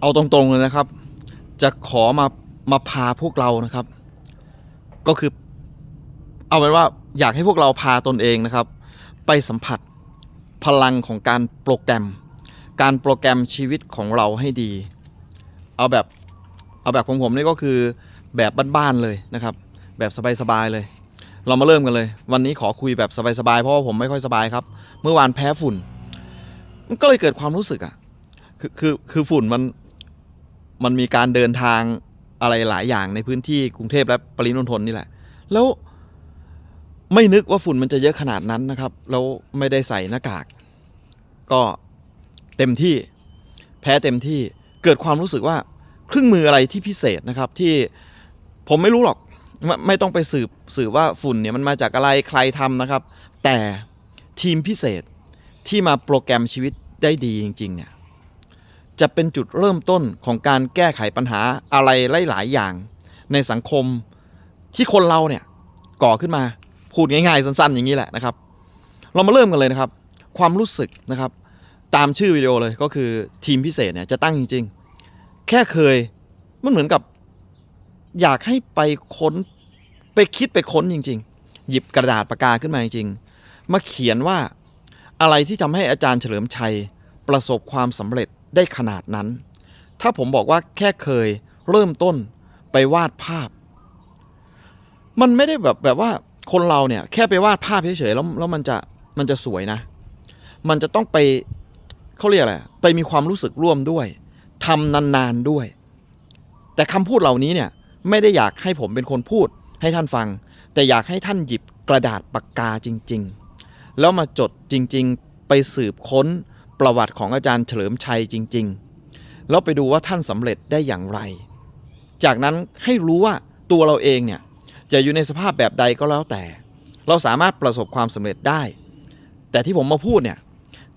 เอาตรงๆเลยนะครับ จะขอมามาพาพวกเรานะครับ ก็คือ เอาเป็นว่าอยากให้พวกเราพาตนเองนะครับ ไปสัมผัสพลังของการโปรแกรม การโปรแกรมชีวิตของเราให้ดี เอาแบบเอาแบบของผมนี่ก็คือแบบบ้านๆเลยนะครับ แบบสบายๆเลย เรามาเริ่มกันเลย วันนี้ขอคุยแบบสบายๆเพราะว่าผมไม่ค่อยสบายครับ เมื่อวานแพ้ฝุ่น ก็เลยเกิดความรู้สึกอะคือคือคือฝุ่นมัน มันมีการเดินทางอะไรหลายอย่างในพื้นที่กรุงเทพและปริมณฑลนี่แหละ แล้วไม่นึกว่าฝุ่นมันจะเยอะขนาดนั้นนะครับ แล้วไม่ได้ใส่หน้ากาก ก็เต็มที่แพ้เต็มที่เกิดความรู้สึกว่าเครื่องมืออะไรที่พิเศษนะครับที่ผมไม่รู้หรอกไม่ไม่ต้องไปสืบสืบว่าฝุ่นเนี่ยมันมาจากอะไรใครทำนะครับ แต่ทีมพิเศษที่มาโปรแกรมชีวิตได้ดีจริง ๆ เนี่ย จะเป็นจุดเริ่มต้นของการแก้ไขปัญหาอะไรหลาย ๆ อย่าง ในสังคมที่คนเราเนี่ยก่อขึ้นมาพูดง่าย ๆ สั้น ๆ อย่างนี้แหละนะครับ เรามาเริ่มกันเลยนะครับ ความรู้สึกนะครับ ตามชื่อวิดีโอเลยก็คือทีมพิเศษเนี่ยจะตั้งจริง ๆ แค่เคยมันเหมือนกับอยากให้ไปค้นไปคิดไปค้นจริง ๆ หยิบกระดาษปากกาขึ้นมาจริงๆมาเขียนว่าอะไรที่ทำให้อาจารย์เฉลิมชัยประสบความสำเร็จ ได้ขนาดนั้น ถ้าผมบอกว่าแค่เคยเริ่มต้นไปวาดภาพ มันไม่ได้แบบแบบว่าคนเราเนี่ยแค่ไปวาดภาพเฉยๆแล้วแล้วมันจะมันจะสวยนะ มันจะต้องไปเขาเรียกอะไรไปมีความรู้สึกร่วมด้วยทำนานๆด้วย แต่คำพูดเหล่านี้เนี่ยไม่ได้อยากให้ผมเป็นคนพูดให้ท่านฟัง แต่อยากให้ท่านหยิบกระดาษปากกาจริง ๆ แล้วมาจดจริง ๆ ไปสืบค้น ประวัติของอาจารย์เฉลิมชัยจริง ๆ แล้วไปดูว่าท่านสำเร็จได้อย่างไร จากนั้นให้รู้ว่าตัวเราเองเนี่ยจะอยู่ในสภาพแบบใดก็แล้วแต่ เราสามารถประสบความสำเร็จได้ แต่ที่ผมมาพูดเนี่ย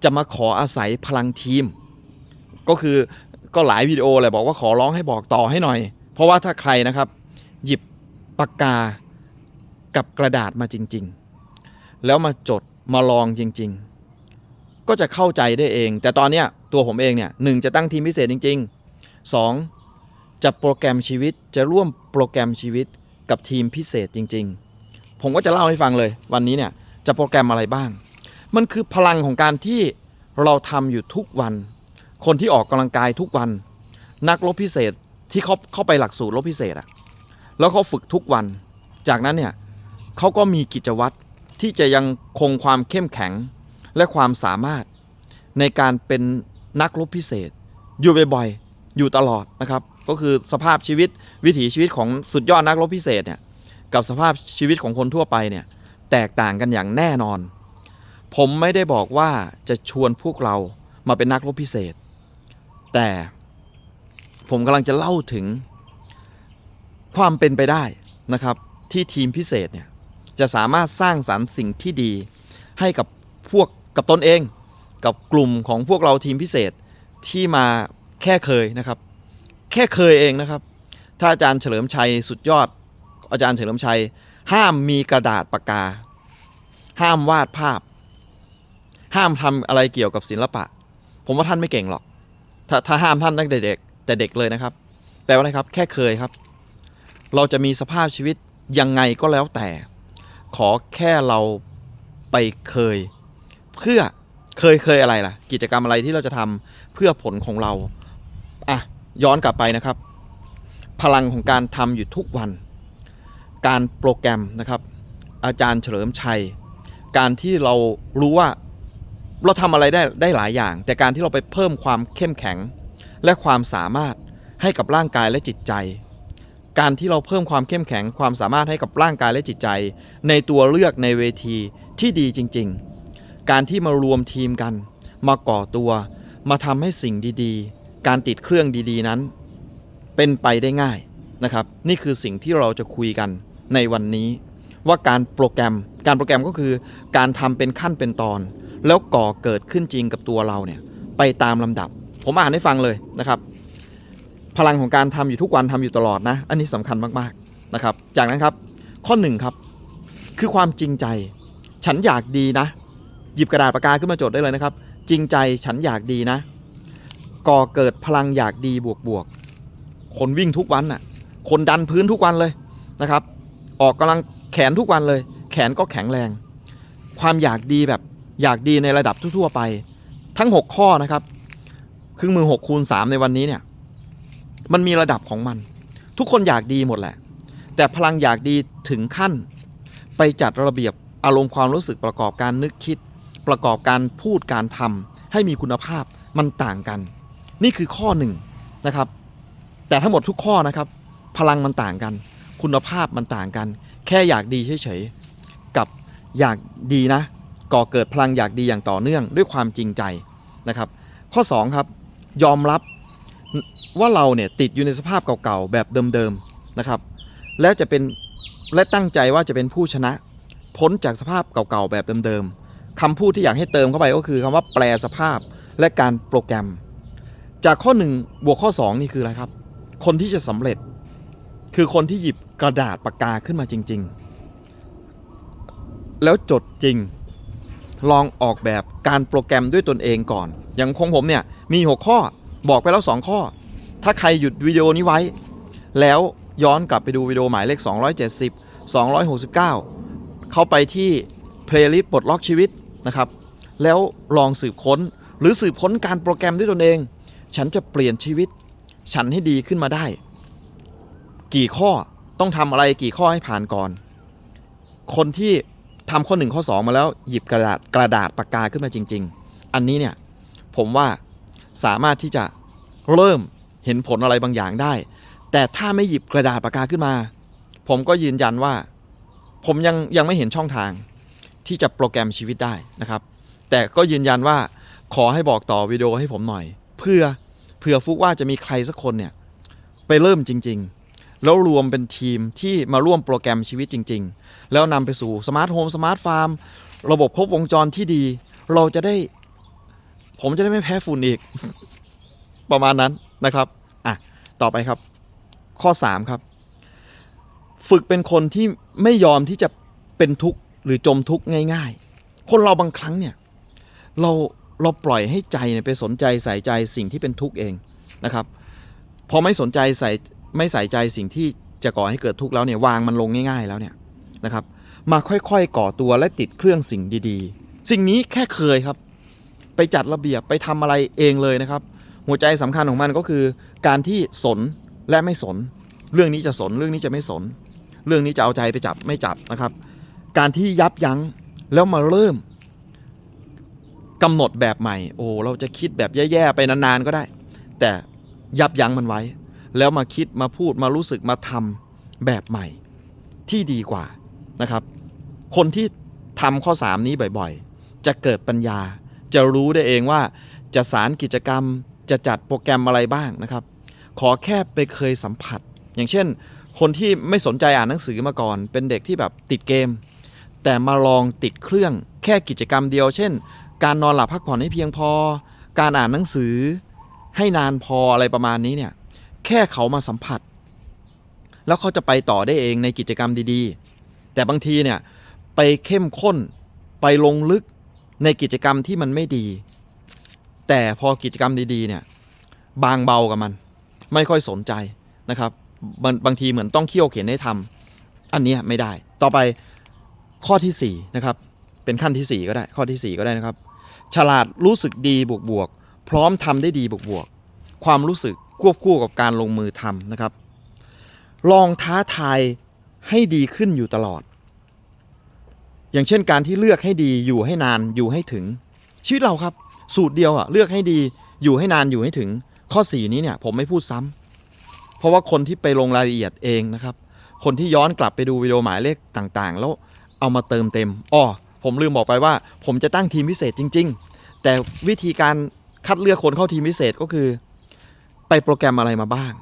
จะมาขออาศัยพลังทีม ก็คือก็หลายวิดีโอเลยบอกว่าขอร้องให้บอกต่อให้หน่อย เพราะว่าถ้าใครนะครับ หยิบปากกากับกระดาษมาจริง ๆ แล้วมาจดมาลองจริง ๆ ก็จะเข้าใจได้เอง แต่ตอนเนี้ยตัวผมเองเนี่ยหนึ่งจะตั้งทีมพิเศษจริงๆสองจะโปรแกรมชีวิตจะร่วมโปรแกรมชีวิตกับทีมพิเศษจริง ๆ ผมก็จะเล่าให้ฟังเลย วันนี้เนี่ยจะโปรแกรมอะไรบ้าง มันคือพลังของการที่เราทำอยู่ทุกวัน คนที่ออกกำลังกายทุกวัน นักรบพิเศษที่เขาเข้าไปหลักสูตรรบพิเศษอะแล้วเขาฝึกทุกวัน จากนั้นเนี่ยเขาก็มีกิจวัตรที่จะยังคงความเข้มแข็ง และความสามารถในการเป็นนักรบพิเศษ อยู่บ่อยๆอยู่ตลอดนะครับ ก็คือสภาพชีวิตวิถีชีวิตของสุดยอดนักรบพิเศษเนี่ยกับสภาพชีวิตของคนทั่วไปเนี่ยแตกต่างกันอย่างแน่นอน ผมไม่ได้บอกว่าจะชวนพวกเรามาเป็นนักรบพิเศษ แต่ผมกำลังจะเล่าถึงความเป็นไปได้นะครับ ที่ทีมพิเศษเนี่ยจะสามารถสร้างสรรค์สิ่งที่ดีให้กับพวก กับตนเองกับกลุ่มของพวกเราทีมพิเศษที่มาแค่เคยนะครับ แค่เคยเองนะครับ ถ้าอาจารย์เฉลิมชัยสุดยอด อาจารย์เฉลิมชัย ห้ามมีกระดาษปากกา ห้ามวาดภาพ ห้ามทำอะไรเกี่ยวกับศิลปะ ผมว่าท่านไม่เก่งหรอกถ้าถ้าห้ามท่านตั้งแต่เด็กแต่เด็กเลยนะครับแปลว่าอะไรครับแค่เคยครับ เราจะมีสภาพชีวิตยังไงก็แล้วแต่ ขอแค่เราไปเคย เพื่อเคยเคยอะไรล่ะ กิจกรรมอะไรที่เราจะทำเพื่อผลของเราอะย้อนกลับไปนะครับ พลังของการทำอยู่ทุกวัน การโปรแกรมนะครับ อาจารย์เฉลิมชัย การที่เรารู้ว่าเราทำอะไรได้ได้หลายอย่าง แต่การที่เราไปเพิ่มความเข้มแข็ง และความสามารถให้กับร่างกายและจิตใจ การที่เราเพิ่มความเข้มแข็งความสามารถให้กับร่างกายและจิตใจ ในตัวเลือกในเวทีที่ดีจริง ๆ การที่มารวมทีมกัน มาก่อตัว มาทำให้สิ่งดีๆ การติดเครื่องดีๆนั้น เป็นไปได้ง่ายนะครับ นี่คือสิ่งที่เราจะคุยกันในวันนี้ ว่าการโปรแกรม การโปรแกรมก็คือ การทำเป็นขั้นเป็นตอน แล้วก่อเกิดขึ้นจริงกับตัวเราเนี่ยไปตามลำดับ ผมอ่านให้ฟังเลยนะครับ พลังของการทำอยู่ทุกวันทำอยู่ตลอดนะ อันนี้สำคัญมากๆนะครับ จากนั้นครับข้อหนึ่งครับ คือความจริงใจ ฉันอยากดีนะ หยิบกระดาษปากกาขึ้นมาจดได้เลยนะครับ จริงใจฉันอยากดีนะ ก่อเกิดพลังอยากดีบวกบวกคนวิ่งทุกวันน่ะ คนดันพื้นทุกวันเลยนะครับ ออกกำลังแขนทุกวันเลย แขนก็แข็งแรง ความอยากดีแบบอยากดีในระดับทั่วๆไป ทั้ง 6 ข้อนะครับครื่งมือ6คูณ3ในวันนี้เนี่ย มันมีระดับของมัน ทุกคนอยากดีหมดแหละ แต่พลังอยากดีถึงขั้น ไปจัดระเบียบอารมณ์ความรู้สึกประกอบการนึกคิด ประกอบการพูดการทำให้มีคุณภาพมันต่างกัน นี่คือข้อหนึ่งนะครับ แต่ทั้งหมดทุกข้อนะครับ พลังมันต่างกัน คุณภาพมันต่างกัน แค่อยากดีเฉยๆกับอยากดีนะ ก่อเกิดพลังอยากดีอย่างต่อเนื่องด้วยความจริงใจนะครับ ข้อ2ครับยอมรับว่าเราเนี่ยติดอยู่ในสภาพเก่าๆแบบเดิมๆนะครับ และจะเป็นและตั้งใจว่าจะเป็นผู้ชนะ พ้นจากสภาพเก่าๆแบบเดิมๆ คำพูดที่อยากให้เติมเข้าไปก็คือคำว่าแปลสภาพและการโปรแกรม จากข้อ1บวกข้อ 2 นี่คืออะไรครับ คนที่จะสำเร็จ คือคนที่หยิบกระดาษปากกาขึ้นมาจริง ๆ แล้วจดจริง ลองออกแบบการโปรแกรมด้วยตนเองก่อน อย่างของผมเนี่ยมี 6 ข้อบอกไปแล้ว 2 ข้อ ถ้าใครหยุดวิดีโอนี้ไว้ แล้วย้อนกลับไปดูวิดีโอหมายเลข 270 269 เข้าไปที่เพลย์ลิสต์ปลดล็อกชีวิต นะครับ แล้วลองสืบค้นหรือสืบค้นการโปรแกรมด้วยตนเอง ฉันจะเปลี่ยนชีวิต ฉันให้ดีขึ้นมาได้ กี่ข้อต้องทำอะไรกี่ข้อให้ผ่านก่อน คนที่ทำข้อ1ข้อ2มาแล้วหยิบกระดาษกระดาษปากกาขึ้นมาจริง ๆ อันนี้เนี่ยผมว่าสามารถที่จะเริ่มเห็นผลอะไรบางอย่างได้ แต่ถ้าไม่หยิบกระดาษปากกาขึ้นมา ผมก็ยืนยันว่า ผมยังยังไม่เห็นช่องทาง ที่จะโปรแกรมชีวิตได้นะครับ แต่ก็ยืนยันว่าขอให้บอกต่อวิดีโอให้ผมหน่อย เพื่อเผื่อฟุกว่าจะมีใครสักคนเนี่ยไปเริ่มจริง ๆ แล้วรวมเป็นทีมที่มาร่วมโปรแกรมชีวิตจริง ๆ แล้วนำไปสู่สมาร์ทโฮมสมาร์ทฟาร์มระบบครบวงจรที่ดี เราจะได้ ผมจะได้ไม่แพ้ฝุ่นอีก ประมาณนั้นนะครับอะต่อไปครับ ข้อ 3 ครับ ฝึกเป็นคนที่ไม่ยอมที่จะเป็นทุกข์ หรือจมทุกข์ง่าย ๆ คนเราบางครั้งเนี่ยเราเราปล่อยให้ใจเนี่ยไปสนใจใส่ใจสิ่งที่เป็นทุกข์เองนะครับพอไม่สนใจใส่ไม่ใส่ใจสิ่งที่จะก่อให้เกิดทุกข์แล้วเนี่ยวางมันลงง่าย ๆแล้วเนี่ยนะครับมาค่อยๆ ก่อตัวและติดเครื่องสิ่งดีๆ สิ่งนี้แค่เคยครับ ไปจัดระเบียบไปทำอะไรเองเลยนะครับ หัวใจสำคัญของมันก็คือ การที่สนและไม่สน เรื่องนี้จะสนเรื่องนี้จะไม่สน เรื่องนี้จะเอาใจไปจับไม่จับนะครับ การที่ยับยั้งแล้วมาเริ่มกำหนดแบบใหม่ โอ้เราจะคิดแบบแย่ๆไปนานๆก็ได้ แต่ยับยั้งมันไว้ แล้วมาคิดมาพูดมารู้สึกมาทำแบบใหม่ ที่ดีกว่านะครับ คนที่ทำข้อ 3 นี้บ่อยๆ จะเกิดปัญญา จะรู้ได้เองว่าจะสารกิจกรรม จะจัดโปรแกรมอะไรบ้างนะครับ ขอแค่ไปเคยสัมผัส อย่างเช่น คนที่ไม่สนใจอ่านหนังสือมาก่อน เป็นเด็กที่แบบติดเกม แต่มาลองติดเครื่องแค่กิจกรรมเดียว เช่น การนอนหลับพักผ่อนให้เพียงพอ การอ่านหนังสือ ให้นานพออะไรประมาณนี้เนี่ยแค่เขามาสัมผัส แล้วเขาจะไปต่อได้เองในกิจกรรมดีๆ แต่บางทีเนี่ยไปเข้มข้นไปลงลึกในกิจกรรมที่มันไม่ดี แต่พอกิจกรรมดีๆเนี่ยบางเบากับมัน ไม่ค่อยสนใจนะครับบางทีเหมือนต้องเคี่ยวเข็นให้ทำอันนี้ไม่ได้ ต่อไป ข้อที่4นะครับเป็นขั้นทีสี่4 ก็ได้ข้อทีสี่ 4 ก็ได้นะครับ ฉลาดรู้สึกดีบวกบวกพร้อมทำได้ดีบวกบวกความรู้สึกควบคู่กับการลงมือทำนะครับ ลองท้าทายให้ดีขึ้นอยู่ตลอด อย่างเช่นการที่เลือกให้ดีอยู่ให้นานอยู่ให้ถึง ชีวิตเราครับ สูตรเดียวอะเลือกให้ดีอยู่ให้นานอยู่ให้ถึง ข้อ4นี้เนี่ยผมไม่พูดซ้ำเพราะว่าคนที่ไปลงรายละเอียดเองนะครับ คนที่ย้อนกลับไปดูวิดีโอหมายเลขต่างๆ แล้ว เอามาเติมเต็มอ้อผมลืมบอกไปว่า ผมจะตั้งทีมพิเศษจริง ๆ แต่วิธีการคัดเลือกคนเข้าทีมพิเศษก็คือ ไปโปรแกรมอะไรมาบ้าง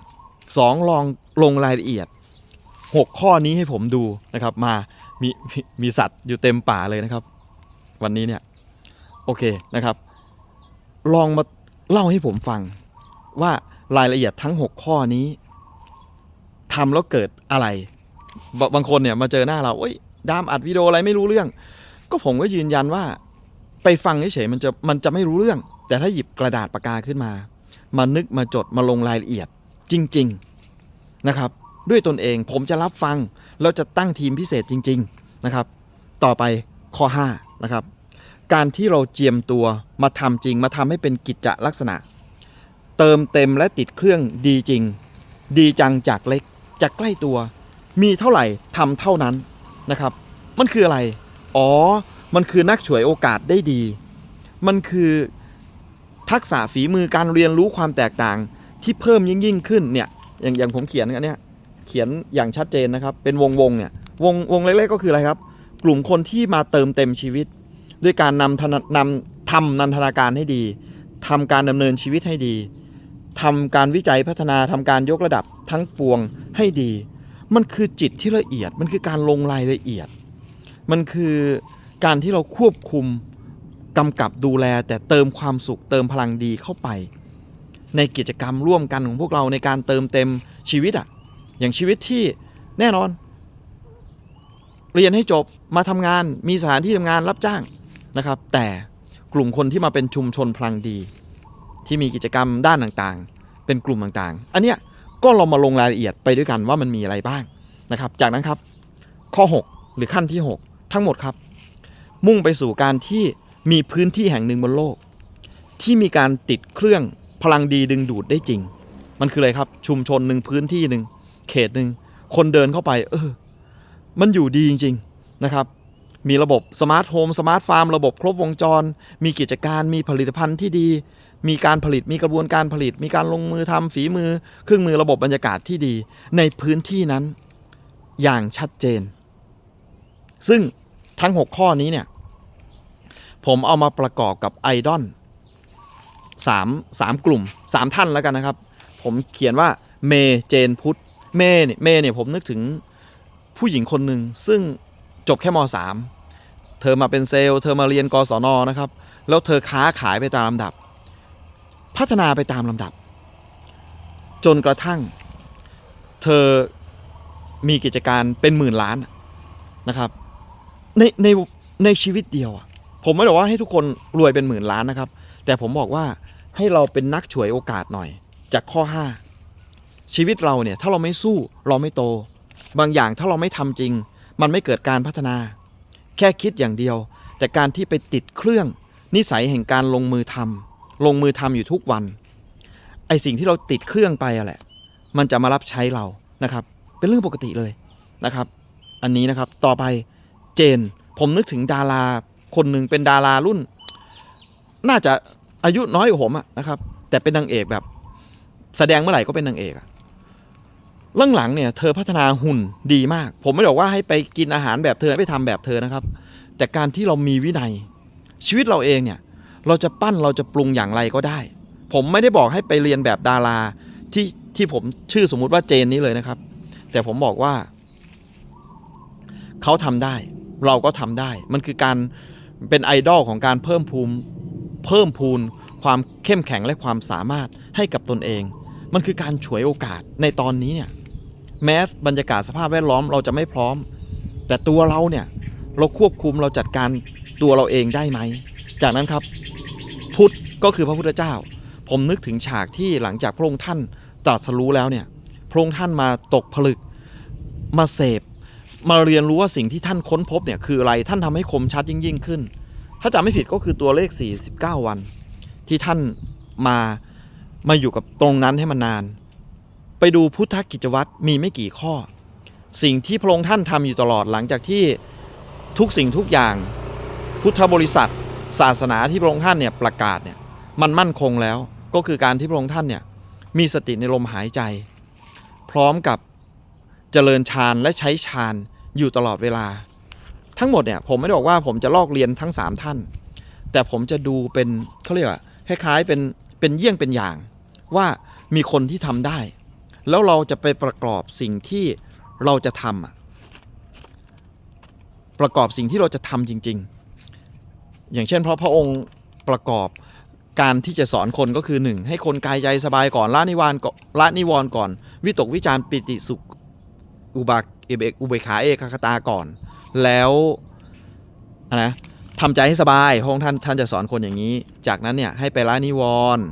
2 ลองลงรายละเอียด 6 ข้อนี้ให้ผมดูนะครับ มามีมีมีสัตว์อยู่เต็มป่าเลยนะครับ วันนี้เนี่ยโอเคนะครับ ลองมาเล่าให้ผมฟังว่ารายละเอียดทั้ง 6 ข้อนี้ทำแล้วเกิดอะไรบบางคนเนี่ยมาเจอหน้าเราเอ้ย ดามอัดวิดีโออะไรไม่รู้เรื่อง ก็ผมก็ยืนยันว่า ไปฟังเฉยๆมันจะมันจะไม่รู้เรื่อง แต่ถ้าหยิบกระดาษปากกาขึ้นมา มานึกมาจดมาลงรายละเอียดจริง ๆนะครับ ด้วยตนเองผมจะรับฟังแล้วจะตั้งทีมพิเศษจริง ๆนะครับ ต่อไปข้อ5นะครับการที่เราเจียมตัวมาทำจริง มาทำให้เป็นกิจจลักษณะ เติมเต็มและติดเครื่องดีจริง ดีจังจากเล็กจากใกล้ตัว มีเท่าไหร่ทำเท่านั้น นะครับ มันคืออะไร อ๋อ มันคือนักฉวยโอกาสได้ดี มันคือทักษะฝีมือการเรียนรู้ความแตกต่างที่เพิ่มยิ่งยิ่งขึ้นเนี่ย อย่างอย่างผมเขียนอันเนี้ยเขียนอย่างชัดเจนนะครับ เป็นวงวงๆเนี่ยวงวงเล็กๆก็คืออะไรครับ กลุ่มคนที่มาเติมเต็มชีวิต ด้วยการนำธนนำทำนันทนาการให้ดีทำการดำเนินชีวิตให้ดีทำการวิจัยพัฒนาทำการยกระดับทั้งปวงให้ดี มันคือจิตที่ละเอียด มันคือการลงรายละเอียด มันคือการที่เราควบคุมกำกับดูแล แต่เติมความสุขเติมพลังดีเข้าไป ในกิจกรรมร่วมกันของพวกเราในการเติมเต็มชีวิตอะอย่างชีวิตที่แน่นอน เรียนให้จบมาทำงานมีสถานที่ทำงานรับจ้างนะครับ แต่กลุ่มคนที่มาเป็นชุมชนพลังดี ที่มีกิจกรรมด้านต่างๆ เป็นกลุ่มต่างๆ อันเนี้ย ก็เรามาลงรายละเอียดไปด้วยกันว่ามันมีอะไรบ้างนะครับ จากนั้นครับข้อ 6 หรือขั้นที่ 6 ทั้งหมดครับ มุ่งไปสู่การที่มีพื้นที่แห่งหนึ่งบนโลก ที่มีการติดเครื่องพลังดีดึงดูดได้จริง มันคืออะไรครับชุมชนหนึ่งพื้นที่หนึ่งเขตหนึ่งคนเดินเข้าไป เออ มันอยู่ดีจริง ๆ นะครับ มีระบบสมาร์ทโฮมสมาร์ทฟาร์มระบบครบวงจร มีกิจการมีผลิตภัณฑ์ที่ดี มีการผลิตมีกระบวนการผลิต มีการลงมือทำฝีมือ เครื่องมือระบบบรรยากาศที่ดี ในพื้นที่นั้น อย่างชัดเจน ซึ่งทั้ง 6 ข้อนี้เนี่ย ผมเอามาประกอบกับไอดอลสามสามกลุ่มสามท่านแล้วกันนะครับ ผมเขียนว่าเมเจนพุทธเมเนี่ยเมเนี่ยผมนึกถึงผู้หญิงคนหนึ่งซึ่ง จบแค่ม .3 เธอมาเป็นเซลล์ เธอมาเรียนกศนนะครับ แล้วเธอค้าขายไปตามลำดับ พัฒนาไปตามลำดับ จนกระทั่ง เธอมีกิจการเป็นหมื่นล้านนะครับ ในในในชีวิตเดียว ผมไม่ได้ว่าให้ทุกคนรวยเป็นหมื่นล้านนะครับ แต่ผมบอกว่าให้เราเป็นนักฉวยโอกาสหน่อย จากข้อ 5 ชีวิตเราเนี่ยถ้าเราไม่สู้เราไม่โต บางอย่างถ้าเราไม่ทำจริง มันไม่เกิดการพัฒนา แค่คิดอย่างเดียว แต่การที่ไปติดเครื่องนิสัยแห่งการลงมือทำลงมือทำอยู่ทุกวัน ไอสิ่งที่เราติดเครื่องไปอะแหละ มันจะมารับใช้เรานะครับ เป็นเรื่องปกติเลยนะครับ อันนี้นะครับต่อไปเจน ผมนึกถึงดาราคนหนึ่งเป็นดารารุ่น น่าจะอายุน้อยกว่าผมอะนะครับ แต่เป็นนางเอกแบบ แสดงเมื่อไหร่ก็เป็นนางเอกอะ หลังเนี่ยเธอพัฒนาหุ่นดีมาก ผมไม่ได้บอกว่าให้ไปกินอาหารแบบเธอไปทำแบบเธอนะครับ แต่การที่เรามีวินัย ชีวิตเราเองเนี่ยเราจะปั้นเราจะปรุงอย่างไรก็ได้ ผมไม่ได้บอกให้ไปเรียนแบบดาราที่ที่ผมชื่อสมมุติว่าเจนนี้เลยนะครับ แต่ผมบอกว่า เขาทำได้ เราก็ทำได้ มันคือการเป็นไอดอลของการเพิ่มภูมิเพิ่มพูนความเข้มแข็งและความสามารถให้กับตนเอง มันคือการฉวยโอกาสในตอนนี้เนี่ย แม้บรรยากาศสภาพแวดล้อมเราจะไม่พร้อม แต่ตัวเราเนี่ยเราควบคุมเราจัดการตัวเราเองได้ไหม จากนั้นครับพุทธก็คือพระพุทธเจ้า ผมนึกถึงฉากที่หลังจากพระองค์ท่านตรัสรู้แล้วเนี่ยพระองค์ท่านมาตกผลึกมาเสพมาเรียนรู้ว่าสิ่งที่ท่านค้นพบเนี่ยคืออะไรท่านทำให้คมชัดยิ่งยิ่งขึ้น ถ้าจำไม่ผิดก็คือตัวเลข 49 วัน ที่ท่านมามาอยู่กับตรงนั้นให้มันนาน ไปดูพุทธกิจวัตรมีไม่กี่ข้อ สิ่งที่พระองค์ท่านทำอยู่ตลอดหลังจากที่ทุกสิ่งทุกอย่าง พุทธบริษัท ศาสนาที่พระองค์ท่านเนี่ยประกาศเนี่ยมันมั่นคงแล้วก็คือการที่พระองค์ท่านเนี่ยมีสติในลมหายใจ พร้อมกับเจริญฌานและใช้ฌานอยู่ตลอดเวลา ทั้งหมดเนี่ยผมไม่ได้บอกว่าผมจะลอกเรียนทั้ง 3 ท่าน แต่ผมจะดูเป็นเขาเรียกว่าคล้ายๆเป็นเป็นเยี่ยงเป็นอย่างว่ามีคนที่ทำได้ แล้วเราจะไปประกอบสิ่งที่เราจะทำอะประกอบสิ่งที่เราจะทำจริง ๆ อย่างเช่นเพราะพระองค์ประกอบการที่จะสอนคนก็คือหนึ่งให้คนกายใจสบายก่อนละนิวรณ์ก่อนละนิวรณ์ก่อน วิตกวิจารปิติสุขอุบากเอเบกอุเบกขาเอกคตาก่อน แล้วนะทำใจให้สบายพระองค์ท่านท่านจะสอนคนอย่างนี้ จากนั้นเนี่ยให้ไปละนิวรณ์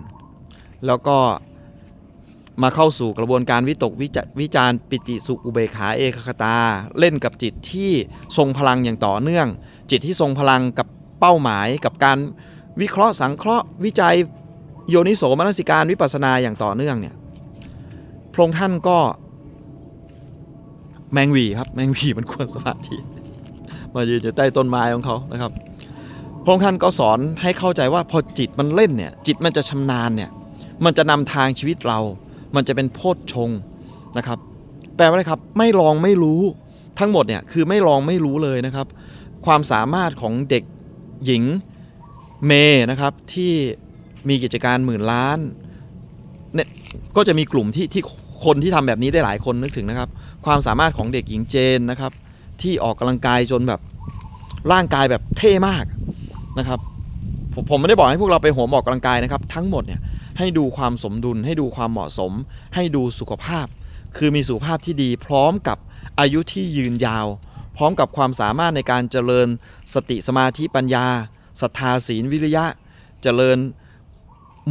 แล้วก็ มาเข้าสู่กระบวนการวิตกวิจวิจารปิติสุขอุเบกขาเอกคตา เล่นกับจิตที่ทรงพลังอย่างต่อเนื่อง จิตที่ทรงพลังกับเป้าหมายกับการวิเคราะห์สังเคราะห์วิจัยโยนิโสมนสิการวิปัสนาอย่างต่อเนื่องเนี่ยพระองค์ท่านก็แมงวีครับแมงวีมันควรสมาธิมายืนอยู่ใต้ต้นไม้ของเขานะครับ พระองค์ท่านก็สอนให้เข้าใจว่าพอจิตมันเล่นเนี่ยจิตมันจะชำนาญเนี่ยมันจะนำทางชีวิตเรา มันจะเป็นโพชฌงนะครับแปลว่าอะไรครับไม่ลองไม่รู้ทั้งหมดเนี่ยคือไม่ลองไม่รู้เลยนะครับ ความสามารถของเด็กหญิงเมนะครับที่มีกิจการหมื่นล้านเนี่ยก็จะมีกลุ่มที่ที่คนที่ทำแบบนี้ได้หลายคนนึกถึงนะครับ ความสามารถของเด็กหญิงเจนนะครับ ที่ออกกำลังกายจนแบบร่างกายแบบเท่มากนะครับผมผมไม่ได้บอกให้พวกเราไปโหมออกกำลังกายนะครับ ทั้งหมดเนี่ย ให้ดูความสมดุล ให้ดูความเหมาะสม ให้ดูสุขภาพ คือมีสุขภาพที่ดี พร้อมกับอายุที่ยืนยาว พร้อมกับความสามารถในการเจริญ สติสมาธิปัญญาศรัทธาศีลวิริยะ เจริญ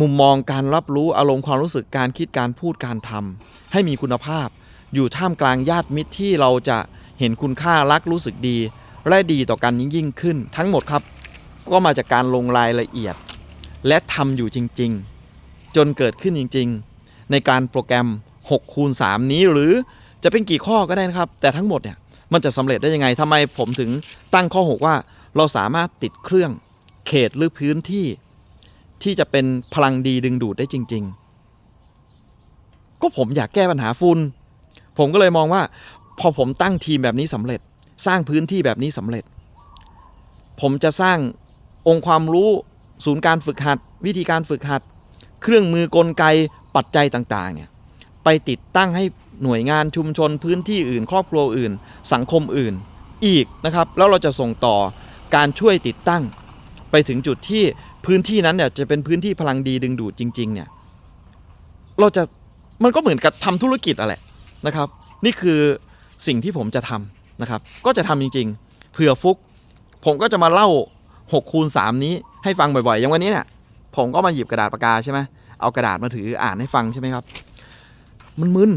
มุมมองการรับรู้อารมณ์ความรู้สึกการคิดการพูดการทำให้มีคุณภาพ อยู่ท่ามกลางญาติมิตรที่เราจะเห็นคุณค่ารักรู้สึกดี และดีต่อกันยิ่งยิ่งขึ้น ทั้งหมดครับ ก็มาจากการลงรายละเอียด และทำอยู่จริง ๆ จนเกิดขึ้นจริง ๆ ในการโปรแกรม6คูณ3นี้หรือจะเป็นกี่ข้อก็ได้นะครับ แต่ทั้งหมดเนี่ยมันจะสำเร็จได้ยังไงทำไมผมถึงตั้งข้อ 6 ว่าเราสามารถติดเครื่องเขตหรือพื้นที่ ที่จะเป็นพลังดีดึงดูดได้จริง ๆ ก็ผมอยากแก้ปัญหาฝุ่นผมก็เลยมองว่า พอผมตั้งทีมแบบนี้สำเร็จ สร้างพื้นที่แบบนี้สำเร็จ ผมจะสร้างองค์ความรู้ศูนย์การฝึกหัด วิธีการฝึกหัด เครื่องมือกลไกปัจจัยต่างๆเนี่ยไปติดตั้งให้หน่วยงานชุมชนพื้นที่อื่น ครอบครัวอื่น สังคมอื่นอีกนะครับ แล้วเราจะส่งต่อการช่วยติดตั้ง ไปถึงจุดที่พื้นที่นั้นเนี่ยจะเป็นพื้นที่พลังดีดึงดูดจริง ๆ เนี่ยเราจะมันก็เหมือนกับทำธุรกิจอะแหละนะครับ นี่คือสิ่งที่ผมจะทำนะครับ ก็จะทำจริง ๆ เผื่อฟุก ผมก็จะมาเล่า6คูณ3นี้ให้ฟังบ่อยๆ อย่างวันนี้เนี่ย ผมก็มาหยิบกระดาษปากกาใช่ไหมเอากระดาษมาถืออ่านให้ฟังใช่ไหมครับ มันมึน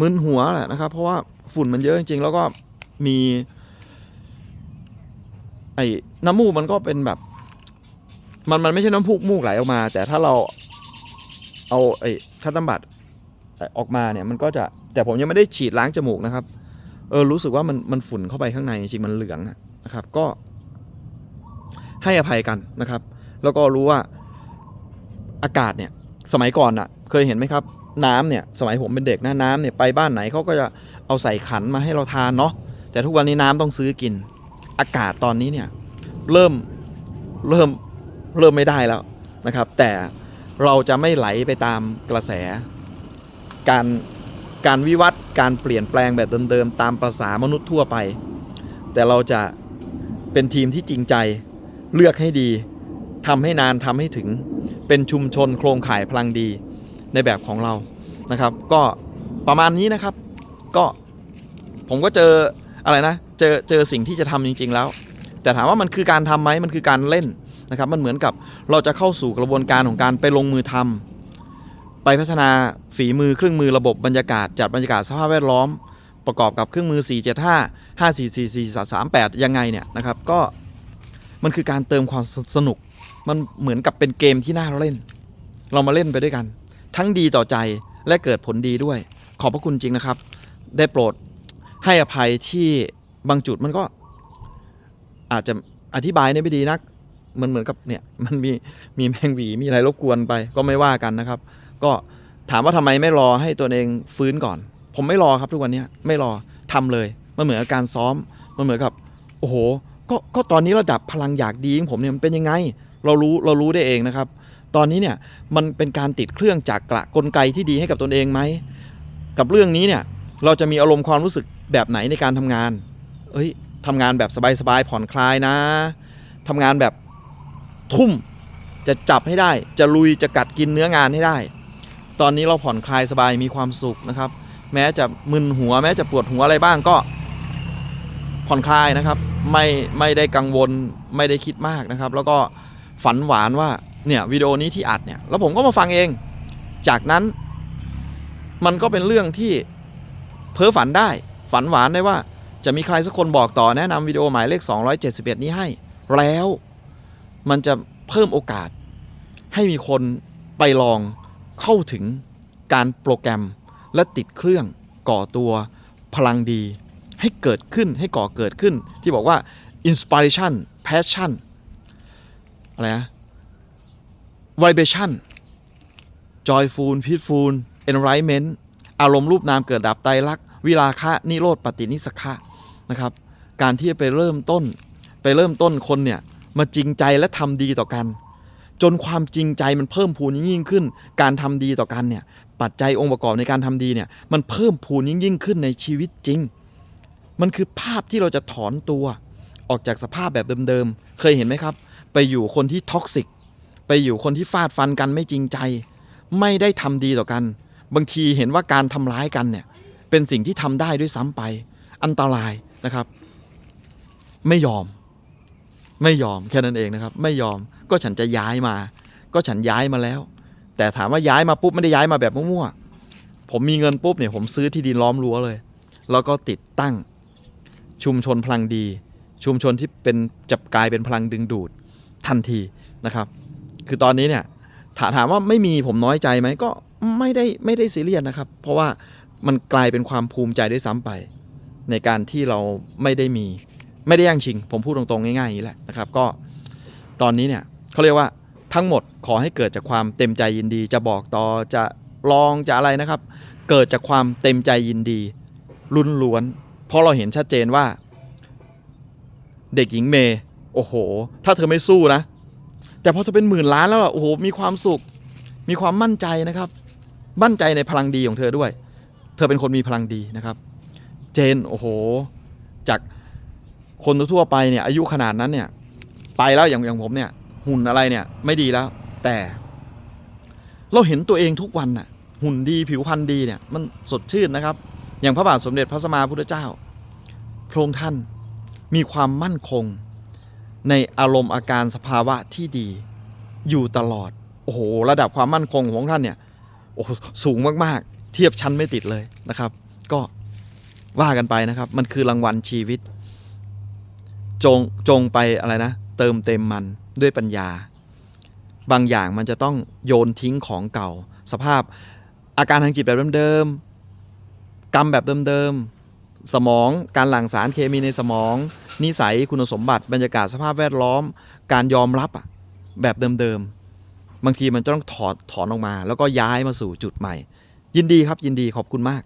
มึนหัวแหละนะครับ เพราะว่าฝุ่นมันเยอะจริงๆ แล้วก็มีไอ้น้ำมูกมันก็เป็นแบบ มันมันไม่ใช่น้ำพุมูกไหลออกมา แต่ถ้าเราเอาไอ้คัตตัมบัตออกมาเนี่ยมันก็จะแต่ผมยังไม่ได้ฉีดล้างจมูกนะครับ เออรู้สึกว่ามันมันฝุ่นเข้าไปข้างในจริงมันเหลืองนะครับ ก็ให้อภัยกันนะครับ แล้วก็รู้ว่าอากาศเนี่ยสมัยก่อนอะเคยเห็นไหมครับ น้ำเนี่ยสมัยผมเป็นเด็กนะน้ำเนี่ยไปบ้านไหนเขาก็จะเอาใส่ขันมาให้เราทานเนาะแต่ทุกวันนี้น้ำต้องซื้อกิน อากาศตอนนี้เนี่ยเริ่มเริ่มเริ่มไม่ได้แล้วนะครับ แต่เราจะไม่ไหลไปตามกระแส การการวิวัฒน์การเปลี่ยนแปลงแบบเดิมๆตามภาษามนุษย์ทั่วไป แต่เราจะเป็นทีมที่จริงใจเลือกให้ดี ทำให้นานทำให้ถึง เป็นชุมชนโครงข่ายพลังดีในแบบของเรานะครับ ก็ประมาณนี้นะครับ ก็ผมก็เจออะไรนะ เจอเจอสิ่งที่จะทำจริง ๆ แล้ว แต่ถามว่ามันคือการทำไหมมันคือการเล่นนะครับ มันเหมือนกับเราจะเข้าสู่กระบวนการของการไปลงมือทำไปพัฒนาฝีมือเครื่องมือระบบบรรยากาศจัดบรรยากาศสภาพแวดล้อมประกอบกับเครื่องมือ 475 5444 38 ยังไงเนี่ยนะครับ ก็มันคือการเติมความสนุก มันเหมือนกับเป็นเกมที่น่าเล่น เรามาเล่นไปด้วยกัน ทั้งดีต่อใจและเกิดผลดีด้วย ขอบพระคุณจริงนะครับ ได้โปรดให้อภัยที่บางจุดมันก็อาจจะอธิบายได้ไม่ดีนัก มันเหมือนกับเนี่ยมันมีมีแมงหวีมีอะไรรบกวนไป ก็ไม่ว่ากันนะครับ ก็ถามว่าทำไมไม่รอให้ตัวเองฟื้นก่อน ผมไม่รอครับทุกวันนี้ไม่รอทำเลย มันเหมือนกับการซ้อม มันเหมือนกับ โอ้โห ก็ก็ตอนนี้ระดับพลังอยากดีของผมเนี่ยมันเป็นยังไง เรารู้เรารู้ได้เองนะครับ ตอนนี้เนี่ยมันเป็นการติดเครื่องจากกระกลไกที่ดีให้กับตนเองไหมกับเรื่องนี้เนี่ยเราจะมีอารมณ์ความรู้สึกแบบไหนในการทำงาน เอ้ยทำงานแบบสบายๆผ่อนคลายนะทำงานแบบทุ่มจะจับให้ได้ จะลุยจะกัดกินเนื้องานให้ได้ ตอนนี้เราผ่อนคลายสบายมีความสุขนะครับ แม้จะมึนหัว แม้จะปวดหัวอะไรบ้างก็ ผ่อนคลายนะครับ ไม่ไม่ได้กังวลไม่ได้คิดมากนะครับ แล้วก็ ฝันหวานว่าเนี่ยวิดีโอนี้ที่อัดเนี่ยแล้วผมก็มาฟังเอง จากนั้น มันก็เป็นเรื่องที่เพ้อฝันได้ ฝันหวานได้ว่า จะมีใครสักคนบอกต่อแนะนำวิดีโอหมายเลข 271 นี้ให้ แล้วมันจะเพิ่มโอกาส ให้มีคนไปลองเข้าถึงการโปรแกรมและติดเครื่องก่อตัวพลังดี ให้เกิดขึ้นให้ก่อเกิดขึ้น ที่บอกว่า inspiration passion อะไรนะ vibration joyful peaceful enlightenment อารมณ์รูปนามเกิดดับไตรลักษณ์วิราคะนิโรธปฏินิสขะนะครับ การที่ไปเริ่มต้น ไปเริ่มต้นคนเนี่ย มาจริงใจและทำดีต่อกัน จนความจริงใจมันเพิ่มพูนยิ่งขึ้น การทำดีต่อกันเนี่ย ปัจจัยองค์ประกอบในการทำดีเนี่ย มันเพิ่มพูนยิ่งขึ้นในชีวิตจริง มันคือภาพที่เราจะถอนตัว ออกจากสภาพแบบเดิมๆ เคยเห็นไหมครับ ไปอยู่คนที่ท็อกซิก ไปอยู่คนที่ฟาดฟันกันไม่จริงใจ ไม่ได้ทำดีต่อกัน บางทีเห็นว่าการทำร้ายกันเนี่ย เป็นสิ่งที่ทำได้ด้วยซ้ำไป อันตรายนะครับ ไม่ยอม ไม่ยอมแค่นั้นเองนะครับ ไม่ยอมก็ฉันจะย้ายมา ก็ฉันย้ายมาแล้ว แต่ถามว่าย้ายมาปุ๊บไม่ได้ย้ายมาแบบมั่วๆผมมีเงินปุ๊บเนี่ยผมซื้อที่ดินล้อมรั้วเลย แล้วก็ติดตั้งชุมชนพลังดี ชุมชนที่เป็นจะกลายเป็นพลังดึงดูด ทันทีนะครับ คือตอนนี้เนี่ยถาถามว่าไม่มีผมน้อยใจไหมก็ไม่ได้ไม่ได้ซีเรียสนะครับ เพราะว่ามันกลายเป็นความภูมิใจด้วยซ้ำไป ในการที่เราไม่ได้มีไม่ได้แย่งชิง ผมพูดตรงๆง่ายๆอย่างนี้แหละนะครับ ก็ตอนนี้เนี่ยเขาเรียกว่าทั้งหมดขอให้เกิดจากความเต็มใจยินดี จะบอกต่อจะลองจะอะไรนะครับ เกิดจากความเต็มใจยินดีลุ้นล้วนเพราะเราเห็นชัดเจนว่า เด็กหญิงเมย์ โอ้โห ถ้าเธอไม่สู้นะ แต่พอเธอเป็นหมื่นล้านแล้วอะโอ้โหมีความสุข มีความมั่นใจนะครับ มั่นใจในพลังดีของเธอด้วย เธอเป็นคนมีพลังดีนะครับ เจนโอ้โห จากคนทั่วไปเนี่ยอายุขนาดนั้นเนี่ยไปแล้วอย่างอย่างผมเนี่ย หุ่นอะไรเนี่ยไม่ดีแล้ว แต่ เราเห็นตัวเองทุกวันน่ะ หุ่นดีผิวพรรณดีเนี่ยมันสดชื่นนะครับ อย่างพระบาทสมเด็จพระสัมมาพุทธเจ้าพระองค์ท่านมีความมั่นคง ในอารมณ์อาการสภาวะที่ดี อยู่ตลอด โอ้โห ระดับความมั่นคงของท่านเนี่ยโอ้สูงมากๆ เทียบชั้นไม่ติดเลยนะครับ ก็ว่ากันไปนะครับ มันคือรางวัลชีวิต จงจงไปอะไรนะ เติมเต็มมันด้วยปัญญา บางอย่างมันจะต้องโยนทิ้งของเก่า สภาพอาการทางจิตแบบเดิมๆกรรมแบบเดิมๆ สมอง การหลั่งสารเคมีในสมอง นิสัยคุณสมบัติบรรยากาศสภาพแวดล้อม การยอมรับอะแบบเดิมๆ บางทีมันจะต้องถอดถอนออกมา แล้วก็ย้ายมาสู่จุดใหม่ ยินดีครับยินดีขอบคุณมาก